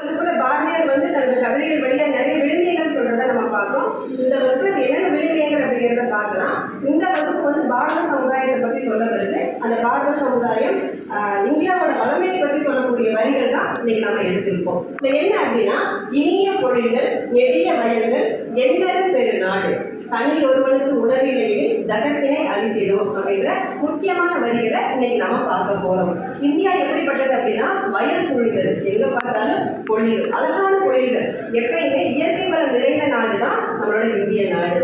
அதுக்குள்ள பாரதியார் வந்து தனது கவிதைகள் வழியாக நிறைய விழுமியங்கள் சொல்றதை நம்ம பார்த்தோம். இந்த வகுப்புல என்னென்ன விழுமியங்கள் அப்படிங்கிறத பார்க்கலாம் இந்த வகுப்பு வந்து பாரத சமுதாயத்தை பத்தி சொல்ல வருது அந்த பாரத சமுதாயம் ஆஹ், இந்தியாவோட வளமையை பத்தி சொல்லக்கூடிய வரிகள் தான் இன்னைக்கு நாம எடுத்திருக்கோம் என்ன அப்படின்னா இனிய பொழில்கள் நெடிய வயல்கள் எண்ணரும் பெரு நாடு தனி ஒருவனுக்கு உணவிலேயே ஜகத்தினை அழித்திடும் அப்படின்ற முக்கியமான வரிகளை இன்னைக்கு நாம பார்க்க போறோம். இந்தியா எப்படிப்பட்டது அப்படின்னா வயல் சூழ்ந்தது எங்க பார்த்தாலும் பொழில்கள். அழகான பொழில்கள். எப்பயுமே இயற்கை வளம் நிறைந்த நாடு தான் நம்மளோட இந்திய நாடு.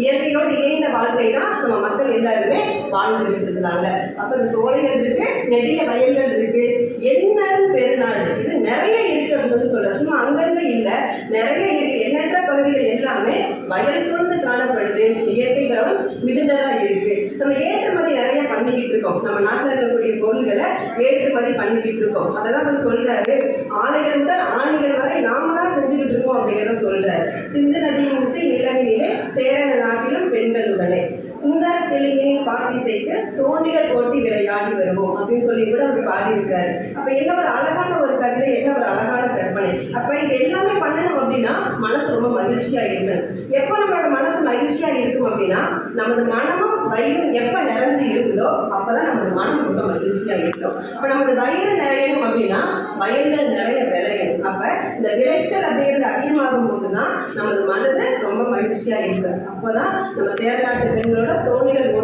இயற்கையோடு இணைந்த வாழ்க்கை தான் நம்ம மக்கள் எல்லாருமே வாழ்ந்துகிட்டு இருந்தாங்க. அப்ப இந்த சோலைகள் இருக்கு நெடிய வயல்கள் இருக்கு. எண்ணரும் பெருநாடு. இது நிறைய இருக்கு அப்படின்னு சொல்றாரு. சும்மா அங்கங்க இல்லை. நிறைய இருக்கு. எண்ணற்ற பகுதிகள் எல்லாமே வயல் சூழ்ந்து காணப்படுது. இயற்கை வளம் மிகுந்ததா இருக்கு. நம்ம ஏற்றுமதி நிறைய பண்ணிக்கிட்டு இருக்கோம். நம்ம நாட்டில் இருக்கக்கூடிய பொருள்களை ஏற்றுமதி பண்ணிக்கிட்டு இருக்கோம். அதை தான் அவர் சொல்றாரு. ஆலைகள் முதல் ஆணிகள் வரை நாம தான் செஞ்சுக்கிட்டு இருக்கோம் அப்படிங்கிறத சொல்றாரு. சிந்து நதியின் இசை நிலவினிலே சேரன நாட்டிலும் பெண்களுடனே சுந்தர தெலுங்கினில் பாட்டி செய்து தோண்டிகள் போட்டி விளையாடி வருவோம் அப்படின்னு சொல்லி கூட அவர் பாடியிருக்காரு அப்ப என்ன ஒரு அழகான ஒரு கவிதை என்ன ஒரு அழகான கற்பனை. அப்ப இது எல்லாமே பண்ணணும் அப்படின்னா மனசு ரொம்ப மகிழ்ச்சியா இருக்கணும். எப்போ நம்மளோட மனசு மகிழ்ச்சியா இருக்கும் அப்படின்னா நமது மனமும் வயிறும் எப்ப நிறைஞ்சு இருக்குதோ அப்பதான் நமது மனம் ரொம்ப மகிழ்ச்சியா இருக்கும். அப்ப நமது வயிறு நிறையணும் அப்படின்னா வயல்கள் நிறைய விளையணும். அப்ப இந்த விளைச்சல் அப்படிங்கிறது அதிகமாகும் போதுதான் நமது மனது ரொம்ப மகிழ்ச்சியா இருக்கு அப்பதான் நம்ம சேர்நாட்டு பெண்களோட தோணிகள்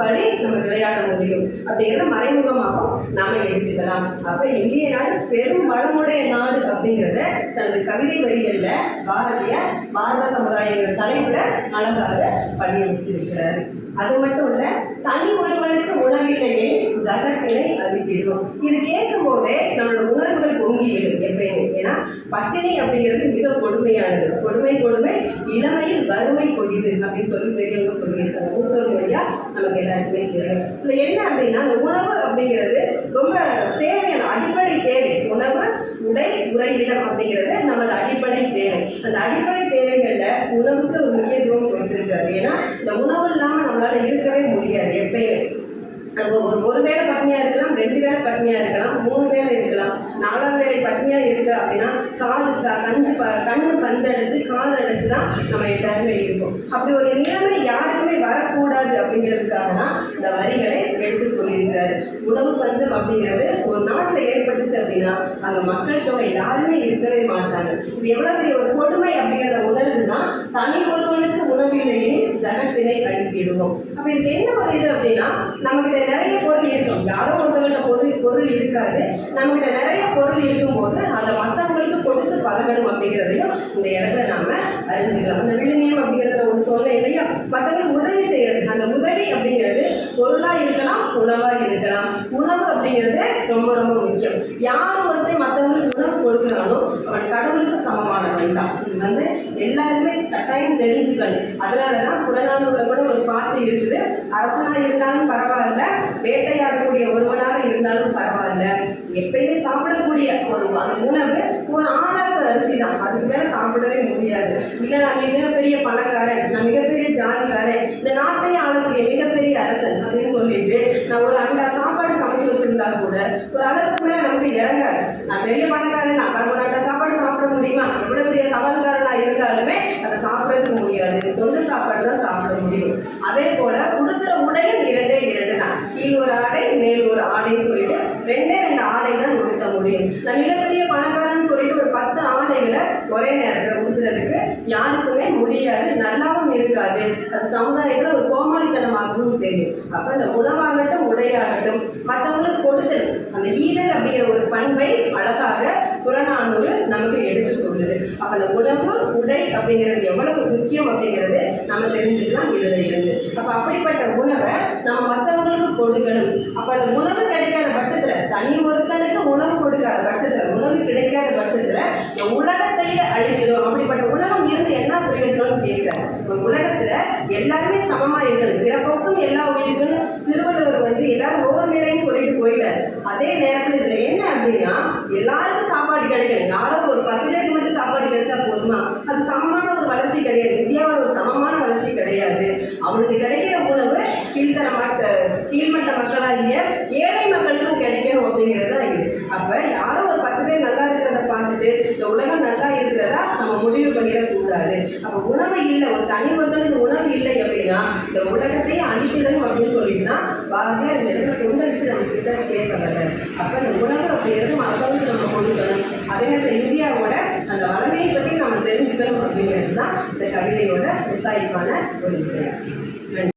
படி நம்ம விளையாட முடியும். அப்படிங்கிறத மறைமுகமாகவும் நாம எடுத்துக்கலாம். அப்ப இந்திய நாடு பெரும் வளமுடைய நாடு அப்படிங்கிறத தனது கவிதை வரிகளில் பாரதியார் பாரத சமுதாயங்கள் தலைப்புல அழகாக பதிய வச்சிருக்கிறார். அது மட்டும் இல்ல தனி ஒருவனுக்கு உணவில்லையே ஜகத்தினை அறிவித்திடும் இது கேட்கும் போதே நம்மளோட உணர்வுகள் பொங்கி எழும் எப்பயுமே. ஏன்னா பட்டினி அப்படிங்கிறது மிக கொடுமையானது. கொடுமை கொடுமை இளமையில் வறுமை கொடிது அப்படின்னு சொல்லி பெரியவங்க சொல்லியிருக்காங்க. மூத்தோர் அப்படின்னா நமக்கு எல்லாருக்குமே தெரியும். இதுல என்ன அப்படின்னா அந்த உணவு அப்படிங்கிறது ரொம்ப தேவையான அடிப்படை தேவை. உணவு உடை உறைவிடம் அப்படிங்கிறது நமது அடிப்படை தேவை. அந்த அடிப்படை தேவைகளில் உணவுக்கு ஒரு முக்கியத்துவம் கொடுத்துருக்காரு. ஏன்னா இந்த உணவு இல்லாமல் நம்மளால இருக்கவே முடியாது எப்பயுமே. ஒரு ஒரு வேளை பட்னியாக இருக்கலாம் ரெண்டு வேளை பட்னியாக இருக்கலாம் மூணு வேளை இருக்கலாம் நாலாவது வேளை பட்னியாக இருக்கு அப்படின்னா காது கஞ்சு ப கண்ணு பஞ்சடைச்சு காது அடைச்சு தான் நம்ம எல்லாருமே இருப்போம். அப்படி ஒரு நிலைமை யாருக்குமே வரக்கூடாது அப்படிங்கிறதுக்காக தான் இந்த வரிகளை எடுத்து சொல்லியிருக்கிறாரு. உணவு பஞ்சம் அப்படிங்கிறது ஒரு நாட்டில் ஏற்பட்டுச்சு அப்படின்னா அங்கே மக்கள் தொகை யாருமே இருக்கவே மாட்டாங்க. இது எவ்வளோ பெரிய ஒரு கொடுமை அப்படிங்கிறத உணர்ந்து தான் தனி ஜகத்தினை அழுத்திடுவோம். அப்போ இதுக்கு என்ன ஒரு அப்படின்னா நம்மகிட்ட நிறைய பொருள் இருக்கும். யாரோ ஒருத்தவங்க பொருள் பொருள் இருக்காது. நம்மகிட்ட நிறைய பொருள் இருக்கும்போது அதை மற்றவங்களுக்கு கொடுத்து பழகணும் அப்படிங்கிறதையும் இந்த இடத்துல நாம அறிஞ்சுக்கலாம். அந்த விழுமியம் அப்படிங்கிறத ஒன்று சொன்னேன் இல்லையா? மற்றவங்களுக்கு உதவி செய்யறது. அந்த உதவி அப்படிங்கிறது பொருளாக இருக்கலாம் உணவாக இருக்கலாம். உணவு அப்படிங்கிறது ரொம்ப ரொம்ப முக்கியம். யார் ஒருத்தர் மற்றவங்களுக்கு உணவு கொடுக்குறானோ அவன் கடவுளுக்கு சமமானவன் தான். இது வந்து கட்டாயம் தெரிஞ்சுக்கணும். அதனால தான் புறநானூறுல கூட ஒரு பாட்டு இருக்குது. அரசனா இருந்தாலும் பரவாயில்ல வேட்டையாடக்கூடிய ஒருவனாக இருந்தாலும் பரவாயில்ல. எப்பயுமே சாப்பிடக்கூடிய ஒரு உணவு ஒரு ஆணாக்கு அரிசி தான். அதுக்கு மேலே சாப்பிடவே முடியாது. இல்லை நான் மிகப்பெரிய பணக்காரன் நான் மிகப்பெரிய ஜாதிக்காரன். இந்த நாட்டையே ஆளக்கூடிய மிகப்பெரிய அரசன் அப்படின்னு சொல்லிட்டு நான் ஒரு அண்டா சாப்பாடு சமைச்சு வச்சிருந்தா கூட ஒரு அளவுக்கு மேலே நமக்கு இறங்காது. நான் பெரிய பணக்காரன் நான் ஒரு அண்டா சாப்பாடு சாப்பிட முடியுமா? எவ்வளோ பெரிய சவால்காரனா இருந்தாலுமே சாப்பிடறது முடியாது. கொஞ்சம் சாப்பாடு தான் சாப்பிட முடியும். அதே போல உடுத்துற உடையும் இரண்டே இரண்டு தான். கீழ் ஒரு ஆடை மேல் ஒரு ஆடைன்னு சொல்லிட்டு ரெண்டே ரெண்டு ஆடை தான் உடுத்த முடியும். நம்ம மிகப்பெரிய பணக்காரன்னு சொல்லிட்டு ஒரு பத்து ஆடைகளை ஒரே நேரத்தில் உடுத்துறதுக்கு யாருக்குமே முடியாது நல்லாவும் இருக்காது. அது சமுதாயத்தில் ஒரு கோமாளித்தனமாகவும் தெரியும். அப்போ அந்த உணவாகட்டும் உடையாகட்டும் மற்றவங்களுக்கு கொடுத்துடும் அந்த ஈதல் அப்படிங்கிற ஒரு பண்பை அழகாக புறநானூறு நமக்கு எடுத்து சொல்லுது. அப்போ அந்த உணவு உடை அப்படிங்கிறது எவ்வளவு முக்கியம் அப்படிங்கிறது நம்ம தெரிஞ்சுக்கலாம் இதில் இருந்து. அப்போ அப்படிப்பட்ட உணவை நம்ம மற்றவங்களுக்கு கொடுக்கணும். அப்போ அந்த உணவு கிடைக்காத பட்சத்தில் தனி ஒருத்தனுக்கு உணவு கொடுக்காத பட்சத்தில் உணவு கிடைக்காத பட்சத்தில் இந்த உலகத்தையே அழிக்கணும். அப்படிப்பட்ட உலகம் இருந்து என்ன பிரயோஜனம்னு கேட்குறேன். ஒரு உலகத்தில் எல்லாருமே சமமாக இருக்கணும். பிறப்போக்கும் எல்லா உயிருக்குன்னு திருவள்ளுவர் வந்து எல்லாரும் ஒவ்வொரு நிலைன்னு சொல்லிட்டு போயிட்டார் அதே நேரத்தில் இதில் என்ன அப்படின்னா எல்லாருக்கும் சாப்பாடு கிடைக்கணும் யாரோ ஒரு பத்து பேருக்கு மட்டும் சாப்பாடு கிடைச்சா போதுமா அது சமமான ஒரு வளர்ச்சி கிடைக்கிற உணவு கீழ்த்தரமாட்ட கீழ்மட்ட மக்களாகிய ஏழை மக்களுக்கும் கிடைக்கணும் அப்படிங்கிறது தான் இது. அப்போ யாரும் ஒரு பத்து பேர் நல்லா இருக்கிறத பார்த்துட்டு இந்த உலகம் நல்லா இருக்கிறதா நம்ம முடிவு பண்ணிடக்கூடாது அப்போ உணவு இல்லை ஒரு தனி ஒருத்தனுக்கு உணவு இல்லை அப்படின்னா இந்த உலகத்தையே அழிச்சிடணும் அப்படின்னு சொல்லிட்டு தான் பாரதியார் இந்த இடத்துல கொந்தளிச்சு நம்ம கிட்ட பேச வர்றாரு. அப்போ இந்த உணவு அப்படிங்கிறது மக்களுக்கு நம்ம கொடுக்கணும். அதே நேரத்தில் இந்தியாவோட அந்த வளமையை பற்றி நம்ம தெரிஞ்சுக்கணும் அப்படிங்கிறது தான் இந்த கவிதையோட முத்தாய்ப்பான ஒரு விஷயம் Gracias.